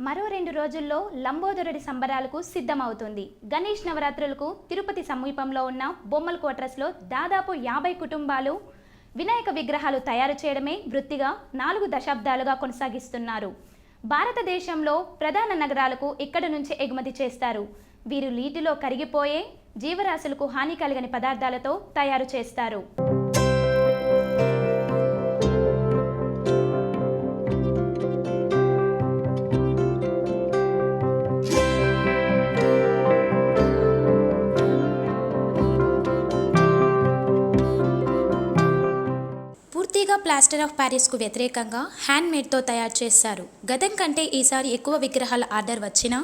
మరో రెండు రోజుల్లో లంబోదరుడి సంబరాలకు సిద్ధమవుతుంది. గణేష్ నవరాత్రులకు తిరుపతి సమీపంలో ఉన్న బొమ్మల కోట్రస్లో దాదాపు యాభై కుటుంబాలు వినాయక విగ్రహాలు తయారు చేయడమే వృత్తిగా నాలుగు దశాబ్దాలుగా కొనసాగిస్తున్నారు. భారతదేశంలో ప్రధాన నగరాలకు ఇక్కడ నుంచి ఎగుమతి చేస్తారు. వీరు నీటిలో కరిగిపోయే జీవరాశులకు హాని కలిగని పదార్థాలతో తయారు చేస్తారు. ప్లాస్టర్ ఆఫ్ ప్యారిస్కు వ్యతిరేకంగా హ్యాండ్మేడ్తో తయారు చేశారు. గతం కంటే ఈసారి ఎక్కువ విగ్రహాల ఆర్డర్ వచ్చినా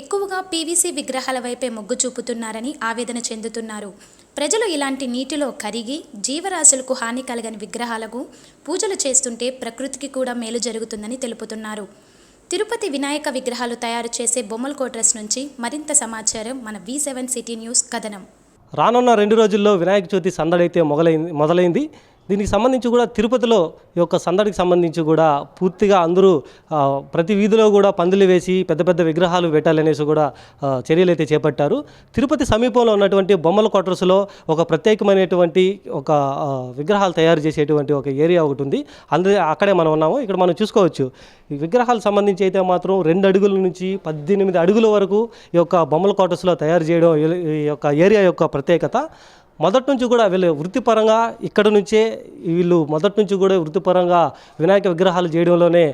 ఎక్కువగా పీవీసీ విగ్రహాల వైపే మొగ్గు చూపుతున్నారని ఆవేదన చెందుతున్నారు. ప్రజలు ఇలాంటి నీటిలో కరిగి జీవరాశులకు హాని కలగని విగ్రహాలకు పూజలు చేస్తుంటే ప్రకృతికి కూడా మేలు జరుగుతుందని తెలుపుతున్నారు. తిరుపతి వినాయక విగ్రహాలు తయారు చేసే బొమ్మల కోట్రస్ నుంచి మరింత సమాచారం మన వి సెవెన్ సిటీ న్యూస్ కథనం. రానున్న రెండు రోజుల్లో వినాయక చవితి సందడైతే మొదలైంది మొదలైంది. దీనికి సంబంధించి కూడా తిరుపతిలో ఈ యొక్క సందడికి సంబంధించి కూడా పూర్తిగా అందరూ ప్రతి వీధిలో కూడా పందులు వేసి పెద్ద పెద్ద విగ్రహాలు పెట్టాలనేసి కూడా చర్యలు అయితే చేపట్టారు. తిరుపతి సమీపంలో ఉన్నటువంటి బొమ్మల క్వార్టర్స్లో ఒక ప్రత్యేకమైనటువంటి ఒక విగ్రహాలు తయారు చేసేటువంటి ఒక ఏరియా ఒకటి ఉంది. అందరి అక్కడే మనం ఉన్నాము. ఇక్కడ మనం చూసుకోవచ్చు. ఈ విగ్రహాలు సంబంధించి అయితే మాత్రం రెండు అడుగుల నుంచి పద్దెనిమిది అడుగుల వరకు ఈ యొక్క బొమ్మల క్వార్టర్స్లో తయారు చేయడం ఈ యొక్క ఏరియా యొక్క ప్రత్యేకత. మొదటి నుంచి కూడా వీళ్ళు వృత్తిపరంగా ఇక్కడ నుంచే వీళ్ళు మొదటి నుంచి కూడా వృత్తిపరంగా వినాయక విగ్రహాలు చేయడంలోనే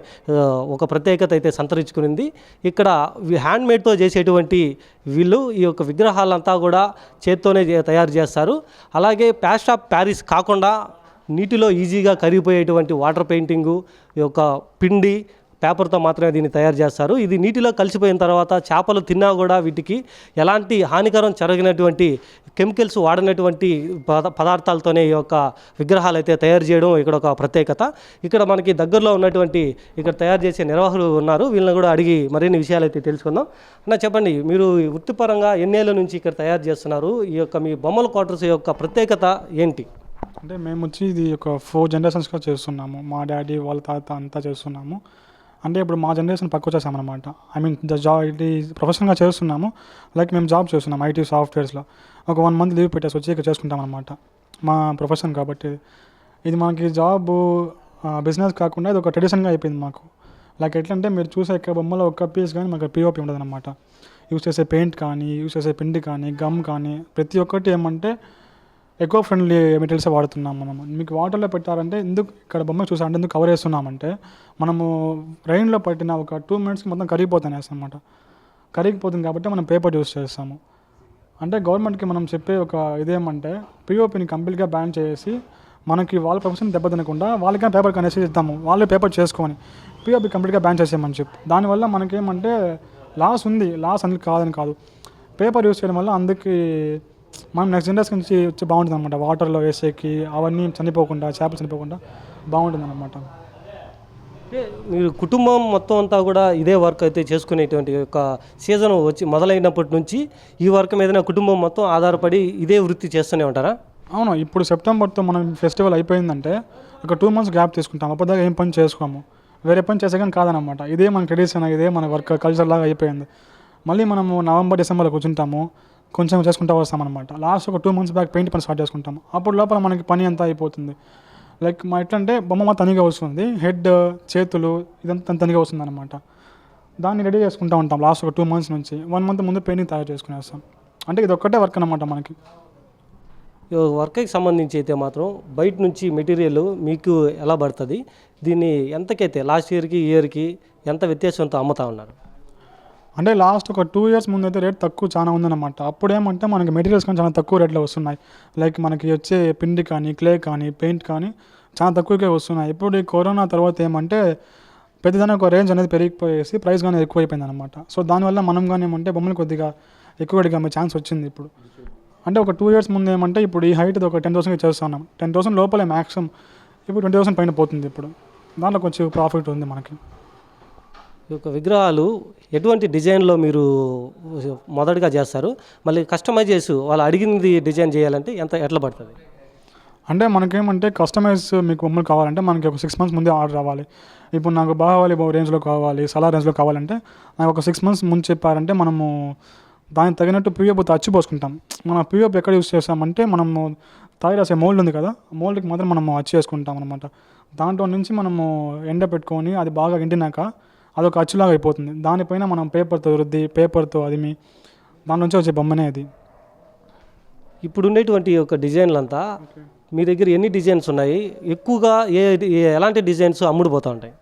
ఒక ప్రత్యేకత అయితే సంతరించుకునింది. ఇక్కడ హ్యాండ్మేడ్తో చేసేటువంటి వీళ్ళు ఈ యొక్క విగ్రహాలంతా కూడా చేత్తోనే తయారు చేస్తారు. అలాగే ప్యాస్ట్ ఆఫ్ ప్యారిస్ కాకుండా నీటిలో ఈజీగా కరిగిపోయేటువంటి వాటర్ పెయింటింగు ఈ యొక్క పిండి పేపర్తో మాత్రమే దీన్ని తయారు చేస్తారు. ఇది నీటిలో కలిసిపోయిన తర్వాత చేపలు తిన్నా కూడా వీటికి ఎలాంటి హానికరం జరగినటువంటి కెమికల్స్ వాడినటువంటి పద పదార్థాలతోనే ఈ యొక్క విగ్రహాలు అయితే తయారు చేయడం ఇక్కడ ఒక ప్రత్యేకత. ఇక్కడ మనకి దగ్గరలో ఉన్నటువంటి ఇక్కడ తయారు చేసే నిర్వాహకులు ఉన్నారు. వీళ్ళని కూడా అడిగి మరిన్ని విషయాలు అయితే తెలుసుకుందాం. అన్న చెప్పండి మీరు వృత్తిపరంగా ఎన్నేళ్ళ నుంచి ఇక్కడ తయారు చేస్తున్నారు? ఈ యొక్క మీ బొమ్మల క్వార్టర్స్ యొక్క ప్రత్యేకత ఏంటి? అంటే మేము వచ్చి ఇది ఒక ఫోర్ జనరేషన్స్గా చేస్తున్నాము. మా డాడీ వాళ్ళ తాత అంతా చేస్తున్నాము. అంటే ఇప్పుడు మా జనరేషన్ పక్క వచ్చేసామన్నమాట ఐ మీన్ ద జాబ్ ఇది ప్రొఫెషనల్గా చేస్తున్నాము. లైక్ మేము జాబ్ చేస్తున్నాం ఐటీ సాఫ్ట్వేర్స్లో ఒక వన్ మంత్ లీవ్ పెట్టేసి వచ్చి ఇక్కడ చేసుకుంటాం అనమాట మా ప్రొఫెషన్ కాబట్టి. ఇది మనకి జాబ్ బిజినెస్ కాకుండా ఇది ఒక ట్రెడిషన్గా అయిపోయింది మాకు. లైక్ ఎట్లంటే మీరు చూసే ఇక్కడ బొమ్మలో ఒక్క పీస్ కానీ మాకు పిఓపి ఉండదు అనమాట యూస్ చేసే పెయింట్ కానీ యూస్ చేసే పిండి కానీ గమ్ కానీ ప్రతి ఒక్కటి ఏమంటే ఎకో ఫ్రెండ్లీ మెటీరియల్స్ వాడుతున్నాం మనం. మీకు వాటర్లో పెట్టారంటే ఎందుకు ఇక్కడ బొమ్మ చూసారంటే ఎందుకు కవర్ చేస్తున్నామంటే మనము రైన్లో పట్టిన ఒక టూ మినిట్స్కి మొత్తం కరిగిపోతాను అనమాట కరిగిపోతుంది కాబట్టి మనం పేపర్ యూస్ చేస్తాము. అంటే గవర్నమెంట్కి మనం చెప్పే ఒక ఇదేమంటే పిఓపిని కంప్లీట్గా బ్యాన్ చేసి మనకి వాళ్ళ ప్రొఫెషన్ దెబ్బతినకుండా వాళ్ళకే పేపర్ కనేసి ఇద్దాము. వాళ్ళే పేపర్ చేసుకొని పిఓపి కంప్లీట్గా బ్యాన్ చేసేయమని చెప్పి. దానివల్ల మనకేమంటే లాస్ ఉంది. లాస్ అందుకు కాదని కాదు. పేపర్ యూస్ చేయడం వల్ల అందుకు మనం నెక్స్ట్ జనరేషన్ నుంచి వచ్చి బాగుంటుంది అనమాట వాటర్లో వేసేకి అవన్నీ చనిపోకుండా చేపలు చనిపోకుండా బాగుంటుంది అనమాట మీరు కుటుంబం మొత్తం అంతా కూడా ఇదే వర్క్ అయితే చేసుకునేటువంటి ఒక సీజన్ వచ్చి మొదలైనప్పటి నుంచి ఈ వర్క్ మీద కుటుంబం మొత్తం ఆధారపడి ఇదే వృత్తి చేస్తూనే ఉంటారా? అవును ఇప్పుడు సెప్టెంబర్తో మనం ఫెస్టివల్ అయిపోయిందంటే ఒక టూ మంత్స్ గ్యాప్ తీసుకుంటాం. అప్పటిదాకా ఏం పని చేసుకోము. వేరే పని చేసే కానీ కాదనమాట ఇదే మన ట్రెడిషన్ ఇదే మన వర్క్ కల్చర్ లాగా అయిపోయింది. మళ్ళీ మనము నవంబర్ డిసెంబర్లో కూర్చుంటాము. కొంచెం చేసుకుంటూ అనమాట లాస్ట్ ఒక టూ మంత్స్ బ్యాక్ పెయింట్ పని స్టార్ట్ చేసుకుంటాం అప్పుడు లోపల మనకి పని అంతా అయిపోతుంది. లైక్ మా ఎట్లంటే బొమ్మ మా తనిగా వస్తుంది. హెడ్ చేతులు ఇదంతా తనిగా వస్తుంది అనమాట దాన్ని రెడీ చేసుకుంటూ ఉంటాం లాస్ట్ ఒక టూ మంత్స్ నుంచి. వన్ మంత్ ముందు పెయింటింగ్ తయారు చేసుకునేస్తాం. అంటే ఇది ఒక్కటే వర్క్ అనమాట మనకి. ఈ వర్క్కి సంబంధించి అయితే మాత్రం బయట నుంచి మెటీరియల్ మీకు ఎలా పడుతుంది? దీన్ని ఎంతకైతే లాస్ట్ ఇయర్కి ఇయర్కి ఎంత వ్యత్యాసంతో అమ్ముతా ఉన్నారు? అంటే లాస్ట్ ఒక టూ ఇయర్స్ ముందు అయితే రేట్ తక్కువ చాలా ఉందన్నమాట. అప్పుడు ఏమంటే మనకి మెటీరియల్స్ కానీ చాలా తక్కువ రేట్లో వస్తున్నాయి. లైక్ మనకి వచ్చే పిండి కానీ క్లే కానీ పెయింట్ కానీ చాలా తక్కువకే వస్తున్నాయి. ఇప్పుడు ఈ కరోనా తర్వాత ఏమంటే ప్రతిదాని ఒక రేంజ్ అనేది పెరిగిపోయేసి ప్రైస్ కానీ ఎక్కువైపోయింది అనమాట సో దానివల్ల మనం కానీ ఏమంటే బొమ్మలు కొద్దిగా ఎక్కువ అమ్మే ఛాన్స్ వచ్చింది ఇప్పుడు. అంటే ఒక టూ ఇయర్స్ ముందు ఏమంటే ఇప్పుడు ఈ హైట్ ఒక టెన్ థౌసండ్కి చేస్తున్నాం. టెన్ థౌసండ్ లోపలే మ్యాక్సిమం ఇప్పుడు ట్వంటీ థౌసండ్ పైన పోతుంది ఇప్పుడు. దాంట్లో కొంచెం ప్రాఫిట్ ఉంది మనకి. యొక్క విగ్రహాలు ఎటువంటి డిజైన్లో మీరు మొదటగా చేస్తారు? మళ్ళీ కస్టమైజేస్ వాళ్ళు అడిగింది డిజైన్ చేయాలంటే ఎంత ఎట్లా పడుతుంది? అంటే మనకేమంటే కస్టమైజ్ మీకు బొమ్మలు కావాలంటే మనకి ఒక సిక్స్ మంత్స్ ముందే ఆర్డర్ రావాలి. ఇప్పుడు నాకు బాహుబలి రేంజ్లో కావాలి సలా రేంజ్లో కావాలంటే నాకు ఒక సిక్స్ మంత్స్ ముందు చెప్పారంటే మనము దానికి తగినట్టు పిఓపు అచ్చు పోసుకుంటాం. మన పిఓపు ఎక్కడ యూస్ చేస్తామంటే మనము తయారు రాసే మోల్డ్ ఉంది కదా మోల్డ్కి మాత్రం మనము అచ్చు చేసుకుంటాం అనమాట దాంట్లో నుంచి మనము ఎండ పెట్టుకొని అది బాగా ఎండినాక అదొక అచ్చులాగా అయిపోతుంది. దానిపైన మనం పేపర్తో రుద్ది పేపర్తో అదిమి దాని నుంచి వచ్చే బొమ్మనే అది. ఇప్పుడు ఉండేటువంటి ఒక డిజైన్లు అంతా మీ దగ్గర ఎన్ని డిజైన్స్ ఉన్నాయి? ఎక్కువగా ఏ ఏ- ఎలాంటి డిజైన్స్ అమ్ముడుపోతూ ఉంటాయి?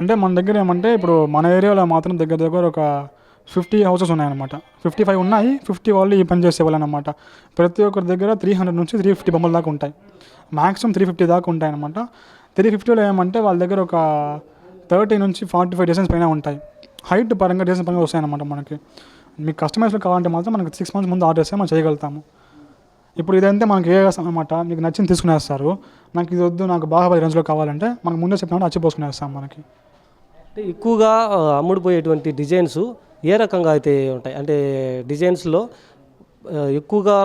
అంటే మన దగ్గర ఏమంటే ఇప్పుడు మన ఏరియాలో మాత్రం దగ్గర దగ్గర ఒక ఫిఫ్టీ హౌసెస్ ఉన్నాయన్నమాట. ఫిఫ్టీ ఫైవ్ ఉన్నాయి ఫిఫ్టీ వాళ్ళు ఈ పని చేసే వాళ్ళు అనమాట ప్రతి ఒక్కరి దగ్గర త్రీ హండ్రెడ్ నుంచి త్రీ ఫిఫ్టీ బొమ్మల దాకా ఉంటాయి. మ్యాక్సిమం త్రీ ఫిఫ్టీ దాకా ఉంటాయి అనమాట త్రీ ఫిఫ్టీలో ఏమంటే వాళ్ళ దగ్గర ఒక థర్టీ నుంచి ఫార్టీ ఫైవ్ డిజైన్స్ పైన ఉంటాయి. హైట్ పరంగా డిజైన్స్ పరంగా వస్తాయన్నమాట మనకి. మీకు కస్టమైజ్లో కావాలంటే మాత్రం మనకి సిక్స్ మంత్స్ ముందు ఆర్డర్ చేస్తే మనం చేయగలుగుతాము. ఇప్పుడు ఇదంతా మనకి ఏ అనమాట మీకు నచ్చింది తీసుకునేస్తారు. నాకు ఇది వద్దు నాకు బాగా రేంజ్లో కావాలంటే మనకు ముందే చెప్పినప్పుడు అచ్చిపోసుకునేస్తాం మనకి. అంటే ఎక్కువగా అమ్ముడుపోయేటువంటి డిజైన్స్ ఏ రకంగా అయితే ఉంటాయి? అంటే డిజైన్స్లో ఎక్కువగా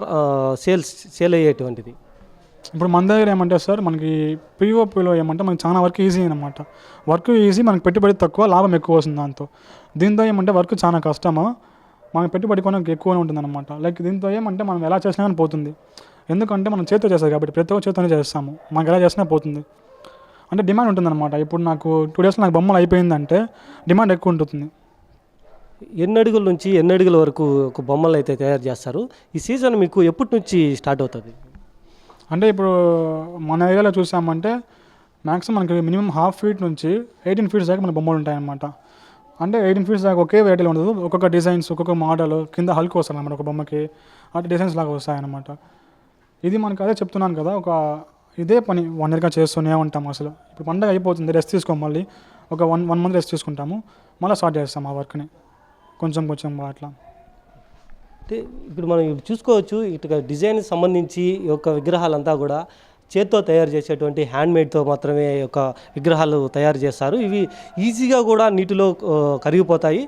సేల్స్ సేల్ అయ్యేటువంటిది. ఇప్పుడు మన దగ్గర ఏమంటే సార్ మనకి పిఓపిలో ఏమంటే మనకి చాలా వర్క్ ఈజీ అనమాట వర్క్ ఈజీ మనకి పెట్టుబడి తక్కువ లాభం ఎక్కువ వస్తుంది దాంతో. దీంతో ఏమంటే వర్క్ చాలా కష్టము. మనకి పెట్టుబడి కొనకు ఎక్కువనే ఉంటుంది అనమాట లైక్ దీంతో ఏమంటే మనం ఎలా చేసినా కానీ పోతుంది. ఎందుకంటే మనం చేతితో చేస్తాం కాబట్టి ప్రతి ఒక్క చేతితోనే చేస్తాము. మనకి ఎలా చేసినా పోతుంది. అంటే డిమాండ్ ఉంటుందన్నమాట. ఇప్పుడు నాకు టూ డేస్లో నాకు బొమ్మలు అయిపోయిందంటే డిమాండ్ ఎక్కువ ఉంటుంది ఎన్ని అడుగుల నుంచి ఎన్ని అడుగుల వరకు ఒక బొమ్మలు అయితే తయారు చేస్తారు? ఈ సీజన్ మీకు ఎప్పటి నుంచి స్టార్ట్ అవుతుంది? అంటే ఇప్పుడు మన ఏరియాలో చూసామంటే మ్యాక్సిమం మనకి మినిమం హాఫ్ ఫీట్ నుంచి ఎయిటీన్ ఫీట్స్ దాకా మన బొమ్మలు ఉంటాయన్నమాట. అంటే ఎయిటీన్ ఫీట్స్ దాకా ఒకే వెరైటీలో ఉండదు. ఒక్కొక్క డిజైన్స్ ఒక్కొక్క మోడల్ కింద హల్క్ వస్తుంది అన్నమాట ఒక బొమ్మకి. అటు డిజైన్స్ లాగా వస్తాయన్నమాట. ఇది మనకు అదే చెప్తున్నాను కదా ఒక ఇదే పని వన్ ఇయర్గా చేస్తూనే ఉంటాం అసలు. ఇప్పుడు పండగ అయిపోతుంది రెస్ట్ తీసుకోం మళ్ళీ. ఒక వన్ వన్ మంత్ రెస్ట్ తీసుకుంటాము. మళ్ళీ స్టార్ట్ చేస్తాం ఆ వర్క్ని కొంచెం కొంచెం అట్లా. అంటే ఇప్పుడు మనం ఇప్పుడు చూసుకోవచ్చు ఇటు డిజైన్ సంబంధించి ఈ యొక్క విగ్రహాలంతా కూడా. చేత్తో తయారు చేసేటువంటి హ్యాండ్మేడ్తో మాత్రమే యొక్క విగ్రహాలు తయారు చేస్తారు. ఇవి ఈజీగా కూడా నీటిలో కరిగిపోతాయి.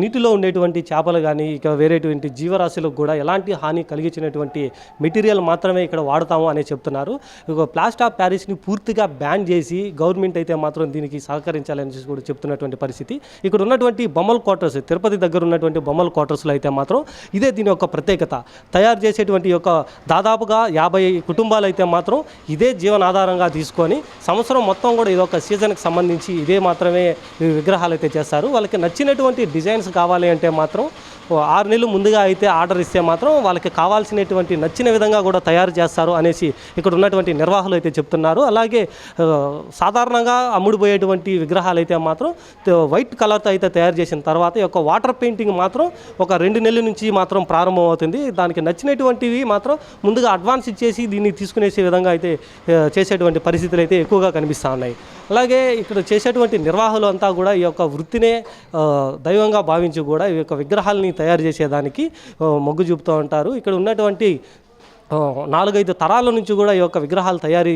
నీటిలో ఉండేటువంటి చేపలు కానీ ఇక వేరేటువంటి జీవరాశులకు కూడా ఎలాంటి హాని కలిగించినటువంటి మెటీరియల్ మాత్రమే ఇక్కడ వాడతాము అని చెప్తున్నారు. ఇక ప్లాస్ట్ ఆఫ్ ప్యారిస్ని పూర్తిగా బ్యాన్ చేసి గవర్నమెంట్ అయితే మాత్రం దీనికి సహకరించాలని కూడా చెప్తున్నటువంటి పరిస్థితి. ఇక్కడ ఉన్నటువంటి బొమ్మల క్వార్టర్స్ తిరుపతి దగ్గర ఉన్నటువంటి బొమ్మల క్వార్టర్స్లో అయితే మాత్రం ఇదే దీని యొక్క ప్రత్యేకత. తయారు చేసేటువంటి యొక్క దాదాపుగా యాభై కుటుంబాలు అయితే మాత్రం ఇదే జీవనాధారంగా తీసుకొని సంవత్సరం మొత్తం కూడా ఇది ఒక సీజన్కి సంబంధించి ఇదే మాత్రమే విగ్రహాలు అయితే చేస్తారు. వాళ్ళకి నచ్చినటువంటి డిజైన్స్ కావాలి అంటే మాత్రం ఆరు నెలలు ముందుగా అయితే ఆర్డర్ ఇస్తే మాత్రం వాళ్ళకి కావాల్సినటువంటి నచ్చిన విధంగా కూడా తయారు చేస్తారు అనేసి ఇక్కడ ఉన్నటువంటి నిర్వాహకులు అయితే చెప్తున్నారు. అలాగే సాధారణంగా అమ్ముడుపోయేటువంటి విగ్రహాలు అయితే మాత్రం వైట్ కలర్తో అయితే తయారు చేసిన తర్వాత యొక్క వాటర్ పెయింటింగ్ మాత్రం ఒక రెండు నెలల నుంచి మాత్రం ప్రారంభమవుతుంది. దానికి నచ్చినటువంటివి మాత్రం ముందుగా అడ్వాన్స్ ఇచ్చేసి దీన్ని తీసుకునేసే విధంగా అయితే చేసేటువంటి పరిస్థితులు అయితే ఎక్కువగా కనిపిస్తూ ఉన్నాయి. అలాగే ఇక్కడ చేసేటువంటి నిర్వాహకులు అంతా కూడా ఈ యొక్క వృత్తినే దైవంగా భావించి కూడా ఈ యొక్క విగ్రహాలని తయారు చేసేదానికి మొగ్గు చూపుతూ ఉంటారు. ఇక్కడ ఉన్నటువంటి నాలుగైదు తరాల నుంచి కూడా ఈ యొక్క విగ్రహాలు తయారీ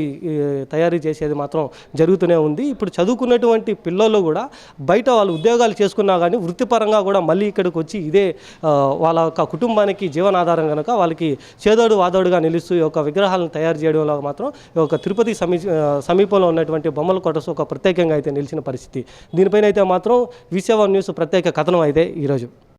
తయారీ చేసేది మాత్రం జరుగుతూనే ఉంది. ఇప్పుడు చదువుకున్నటువంటి పిల్లలు కూడా బయట వాళ్ళు ఉద్యోగాలు చేసుకున్నా కానీ వృత్తిపరంగా కూడా మళ్ళీ ఇక్కడికి వచ్చి ఇదే వాళ్ళ యొక్క కుటుంబానికి జీవనాధారం కనుక వాళ్ళకి చేదోడు వాదోడుగా నిలుస్తూ ఈ యొక్క విగ్రహాలను తయారు చేయడంలో మాత్రం ఈ యొక్క తిరుపతి సమీ సమీపంలో ఉన్నటువంటి బొమ్మల కొట్టసు ఒక ప్రత్యేకంగా అయితే నిలిచిన పరిస్థితి. దీనిపైన అయితే మాత్రం విసేవన్ న్యూస్ ప్రత్యేక కథనం అయితే ఈరోజు.